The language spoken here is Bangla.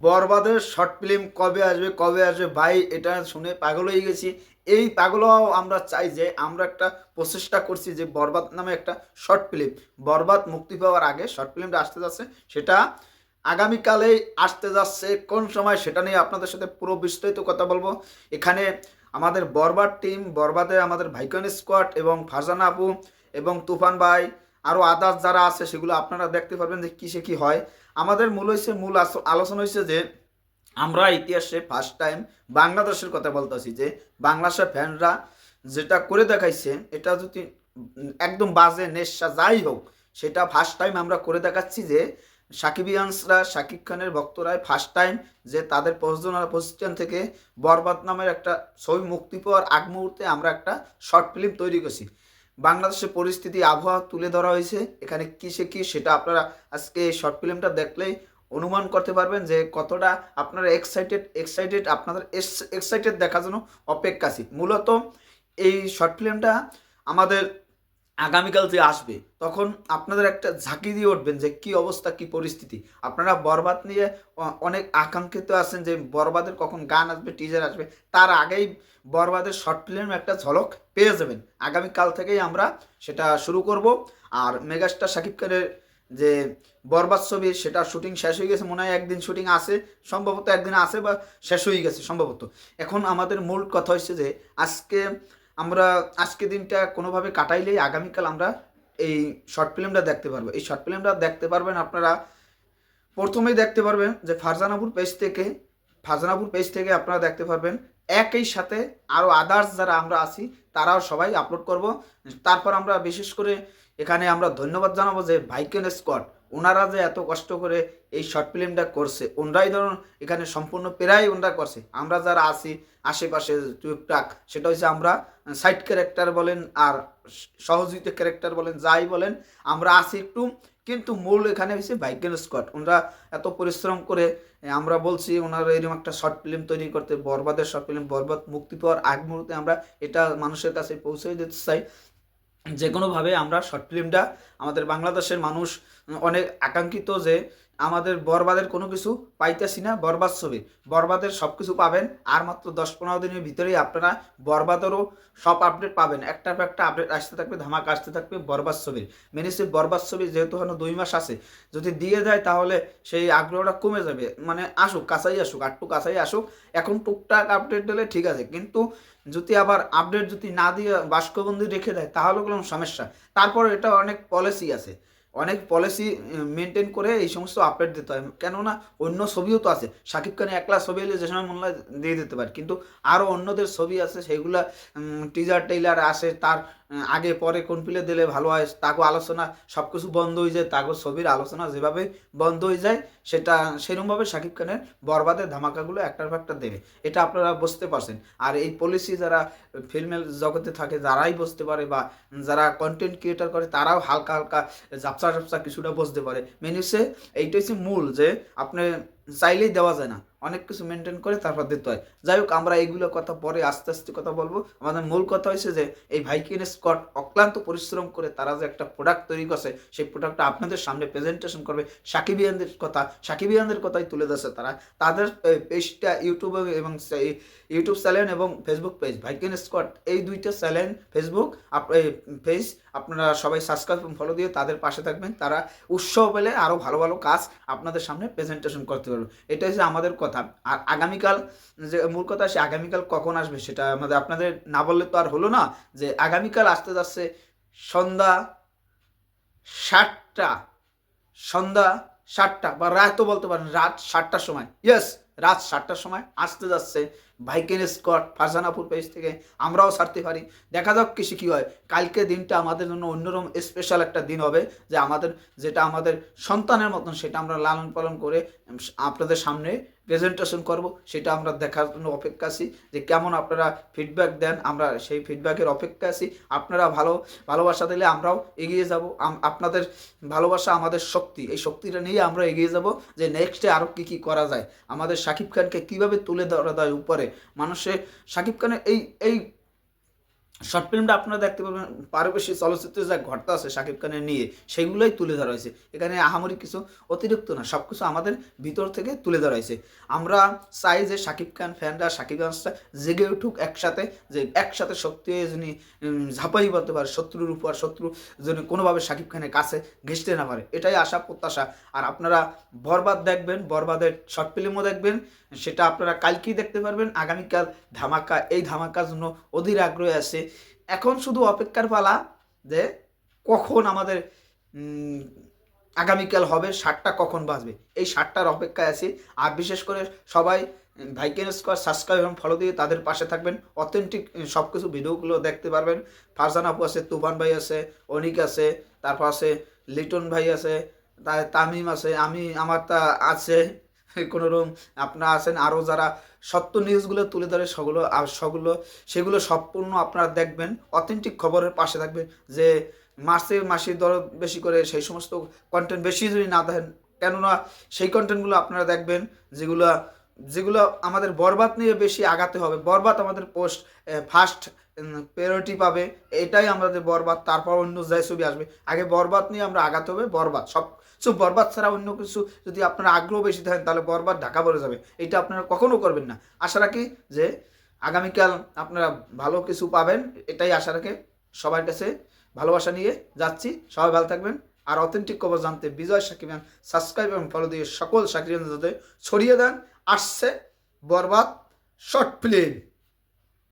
বরবাদের শর্ট ফিল্ম কবে আসবে কবে আসবে? ভাই, এটা শুনে পাগল হয়ে গেছি। এই পাগলও আমরা চাই যে, আমরা একটা প্রচেষ্টা করছি যে বরবাদ নামে একটা শর্ট ফিল্ম। বরবাদ মুক্তি পাওয়ার আগে শর্ট ফিল্মটা আসতে যাচ্ছে। সেটা আগামীকালেই আসতে যাচ্ছে। কোন সময় সেটা নিয়ে আপনাদের সাথে পুরো বিস্তারিত কথা বলব। এখানে আমাদের বরবাদ টিম বরবাদে আমাদের ভাইকন স্কোয়াড এবং ফারজানা আপু এবং তুফান ভাই আরও আদার্স যারা আছে, সেগুলো আপনারা দেখতে পারবেন যে কিসে কি হয়। আমাদের মূল হয়েছে মূল আলোচনা হয়েছে যে, আমরা ইতিহাসে ফার্স্ট টাইম বাংলাদেশের কথা বলতেছি যে, বাংলাদেশের ফ্যানরা যেটা করে দেখাইছে, এটা যদি একদম বাজে নেশা যাই হোক, সেটা ফার্স্ট টাইম আমরা করে দেখাচ্ছি যে সাকিবিয়ানসরা শাকিব খানের ভক্তরাই ফার্স্ট টাইম যে তাদের প্রযোজনা প্রতিষ্ঠান থেকে বরবাদ নামের একটা ছবি মুক্তি পাওয়ার আগ মুহূর্তে আমরা একটা শর্ট ফিল্ম তৈরি করছি। বাংলাদেশের পরিস্থিতি, আবহাওয়া তুলে ধরা হয়েছে। এখানে কিসে কি সেটা আপনারা আজকে এই শর্ট ফিল্মটা দেখলেই অনুমান করতে পারবেন যে কতটা আপনারা এক্সাইটেড এক্সাইটেড আপনাদের এক্সাইটেড দেখার জন্য অপেক্ষাছি মূলত এই শর্ট ফিল্মটা আমাদের আগামীকাল যে আসবে, তখন আপনাদের একটা ঝাঁকি দিয়ে উঠবেন যে কি অবস্থা, কি পরিস্থিতি। আপনারা বরবাদ নিয়ে অনেক আকাঙ্ক্ষিত আছেন যে বরবাদের কখন গান আসবে টিজার আসবে, তার আগেই বরবাদের শর্ট ফিল্ম একটা ঝলক পেয়ে যাবেন। আগামীকাল থেকেই আমরা সেটা শুরু করব। আর মেগাস্টার শাকিব খানের যে বরবাদ ছবি, সেটা শুটিং শেষ হয়ে গেছে, মনে হয় একদিন শুটিং আছে, সম্ভবত একদিন আছে বা শেষ হয়ে গেছে সম্ভবত। এখন আমাদের মূল কথা হচ্ছে যে, আজকে আমরা আজকে দিনটা কোনোভাবে কাটাইলেই আগামীকাল আমরা এই শর্ট ফিল্মটা দেখতে পারব। এই শর্ট ফিল্মটা দেখতে পারবেন আপনারা প্রথমেই দেখতে পারবেন যে ফারজানাপুর পেজ থেকে, ফারজানাপুর পেজ থেকে আপনারা দেখতে পারবেন একই সাথে আরও আদার্স যারা আমরা আছি, তারাও সবাই আপলোড করব। তারপর আমরা বিশেষ করে এখানে আমরা ধন্যবাদ জানাব যে ভাইকেন স্কট ওনারা যে এত কষ্ট করে এই শর্ট ফিল্মটা করছে, ওনরাই ধরুন এখানে সম্পূর্ণ প্রায় ওনরা করছে। আমরা যারা আছি, আশেপাশে টুকটাক, সেটা হচ্ছে আমরা সাইড ক্যারেক্টার বলেন আর সহযোগিতা ক্যারেক্টার বলেন, যাই বলেন, আমরা আছি একটু কিন্তু মূল এখানে হয়েছে বাইকেল স্কট। ওনারা এত পরিশ্রম করে আমরা বলছি ওনারা এরকম একটা শর্ট ফিল্ম তৈরি করতে, বরবাদের শর্ট ফিল্ম, বরবাদ মুক্তি পাওয়ার আগ মুহূর্তে আমরা এটা মানুষের কাছে পৌঁছে দিতে চাই। যে কোনোভাবে আমরা শর্ট ফিল্মটা আমাদের বাংলাদেশের মানুষ অনেক আকাঙ্ক্ষিত যে আমাদের বরবাদের কোনো কিছু পাইতেছি না, বরবাদ ছবি। বরবাদের সব কিছু পাবেন, আর মাত্র দশ পনেরো দিনের ভিতরেই আপনারা বরবাদেরও সব আপডেট পাবেন। একটার পর একটা আপডেট আসতে থাকবে, ধামাক আসতে থাকবে বরবাদ ছবির। মিনিসিপ বরবাদ ছবি যেহেতু এখনও দুই মাস আছে। যদি দিয়ে যায় তাহলে সেই আগ্রহটা কমে যাবে। মানে আসুক, কাছাই আসুক আটটু কাছাই আসুক। এখন টুকটাক আপডেট দিলে ঠিক আছে। কিন্তু যদি আবার আপডেট যদি না দিয়ে বাস্কবন্দি রেখে দেয়, তাহলে কোনো সমস্যা। তারপর এটা অনেক পলিসি আছে। অনেক পলিসি মেনটেন করে এই সমস্ত আপডেট দিতে হয়। কেননা অন্য ছবিও তো আছে। শাকিব খানের একলা ছবি এলে যে সময় মনে হয় দিয়ে দিতে পারে। কিন্তু আরও অন্যদের ছবি আছে সেইগুলা টিজার টেইলার আসে, তার আগে, পরে কোন পিলে দিলে ভালো হয়, তাকে আলোচনা সব কিছু বন্ধ হয়ে যায়, তাকে ছবির আলোচনা যেভাবে বন্ধ হয়ে যায়, সেটা সেরকমভাবে শাকিব খানের বরবাদের ধামাকাগুলো একটার একটা দেবে। এটা আপনারা বুঝতে পারছেন। আর এই পলিসি যারা ফিল্মের জগতে থাকে, যারাই বুঝতে পারে বা যারা কন্টেন্ট ক্রিয়েটার করে, তারাও হালকা হালকা ঝাপসা কিছুটা বুঝতে পারে। মেনুসে এইটা হচ্ছে মূল যে আপনি চাইলেই দেওয়া যায় না। অনেক কিছু মেনটেন করে তারপর দিতে হয়। যাই হোক, আমরা এইগুলো কথা পরে আস্তে আস্তে কথা বলব। আমাদের মূল কথা হয়েছে যে, এই ভাইকিন স্কট অক্লান্ত পরিশ্রম করে তারা যে একটা প্রোডাক্ট তৈরি করছে, সেই প্রোডাক্টটা আপনাদের সামনে প্রেজেন্টেশন করবে। সাকিবিয়ানদের কথা, সাকিবিয়ানদের কথাই তুলে ধরছে তারা। তাদের পেজটা ইউটিউবে এবং ইউটিউব চ্যানেল এবং ফেসবুক পেজ ভাইকিন স্কট এই দুইটা চ্যানেল ফেসবুক পেজ আপনারা সবাই সাবস্ক্রাইব ফলো দিয়ে তাদের পাশে থাকবেন। তারা উৎসাহ পেলে আরও ভালো ভালো কাজ আপনাদের সামনে প্রেজেন্টেশন করতে পারবে। এটা হচ্ছে আমাদের কথা। আর আগামীকাল যে মূল কথা সে আগামীকাল কখন আসবে সেটা আমাদের আপনাদের না বললে তো আর হলো না যে আগামীকাল আসতে যাচ্ছে সন্ধ্যা সাতটা। সন্ধ্যা সাতটা বা রাতও বলতে পারেন, রাত সাতটার সময়। ইয়েস রাত সাতটার সময় আসতে যাচ্ছে ভাইকেন স্কট ফারজানাপুর পেজ থেকে আমরাও ছাড়তে পারি। দেখা যাক কিছু কী হয়। কালকে দিনটা আমাদের জন্য অন্যরকম স্পেশাল একটা দিন হবে, যে আমাদের, যেটা আমাদের সন্তানের মতন সেটা আমরা লালন পালন করে আপনাদের সামনে প্রেজেন্টেশন করব, সেটা আমরা দেখার জন্য অপেক্ষা আছি যে কেমন আপনারা ফিডব্যাক দেন, আমরা সেই ফিডব্যাকের অপেক্ষা আছি। আপনারা ভালো, ভালোবাসা দিলে আমরাও এগিয়ে যাব। আপনাদের ভালোবাসা আমাদের শক্তি, এই শক্তিটা নিয়ে আমরা এগিয়ে যাব যে নেক্সটে আরও কী কী করা যায়। আমাদের শাকিব খানকে কীভাবে তুলে ধরা দেয় উপরে? মানুষের শাকিব খানের এই এই শর্ট ফিল্মটা আপনারা দেখতে পাবেন পারবেশী চলচ্চিত্রে যা ঘটনা আছে শাকিব খানের নিয়ে, সেগুলোই তুলে ধরা হয়েছে। এখানে আহামরি কিছু অতিরিক্ত না সব কিছু আমাদের ভিতর থেকে তুলে ধরা হয়েছে। আমরা চাই যে শাকিব খান ফ্যানরা, শাকিব খানটা জেগে উঠুক একসাথে, যে একসাথে শক্তি যিনি ঝাঁপাই পড়তে পারে, শত্রুর উপর, শত্রু যেন কোনোভাবে শাকিব খানের কাছে ঘেঁষতে না পারে। এটাই আশা, প্রত্যাশা। আর আপনারা বরবাদ দেখবেন, বরবাদের শর্ট ফিল্মও দেখবেন, সেটা আপনারা কালকেই দেখতে পারবেন। আগামীকাল ধামাকা, এই ধামাকার জন্য অধীর আগ্রহে আছে। এখন শুধু অপেক্ষার পালা যে কখন আমাদের আগামীকাল হবে, ষাটটা কখন বাজবে? এই ষাটটার অপেক্ষায় আছি। আর বিশেষ করে সবাই ভাইকেন স্কোয়ার সাবস্ক্রাইব এবং ফলো দিয়ে তাদের পাশে থাকবেন। অথেন্টিক সব কিছু ভিডিওগুলো দেখতে পারবেন। ফারজান আপু আছে, তুফান ভাই আছে, অনিক আছে, তারপর আছে লিটন ভাই আছে তামিম আছে, আমি, আমার তা আছে। কোনো রকম আপনারা আছেন। আরও যারা সত্য নিউজগুলো তুলে ধরে, সেগুলো, আর সেগুলো সেগুলো সম্পূর্ণ আপনারা দেখবেন অথেন্টিক খবরের পাশে থাকবেন যে মাসে মাসে দর বেশি করে সেই সমস্ত কন্টেন্ট বেশি যদি না দেখেন, কেননা সেই কন্টেন্টগুলো আপনারা দেখবেন যেগুলো যেগুলো আমাদের বরবাদ নিয়ে বেশি আগাতে হবে। বরবাদ আমাদের পোস্ট ফার্স্ট প্রায়োরিটি পাবে, এটাই আমাদের বরবাদ, তারপর অন্য যাই ছবি আসবে। আগে বরবাদ নিয়ে আমরা আগাতে হবে, বরবাদ, সব সব বরবাদ ছাড়া অন্য কিছু যদি আপনারা আগ্রহ বেশি থাকেন, তাহলে বরবাদ ঢাকা পড়ে যাবে। এটা আপনারা কখনো করবেন না। আশা রাখি যে আগামীকাল আপনারা ভালো কিছু পাবেন, এটাই আশা রাখে সবার কাছে। ভালোবাসা নিয়ে যাচ্ছি, সবাই ভালো থাকবেন। আর অথেন্টিক খবর জানতে বিজয় সাকিবান সাবস্ক্রাইব এবং ফলো দিয়ে সকল সাকিবান ছড়িয়ে দেন। আসছে বরবাদ শর্ট ফিল্ম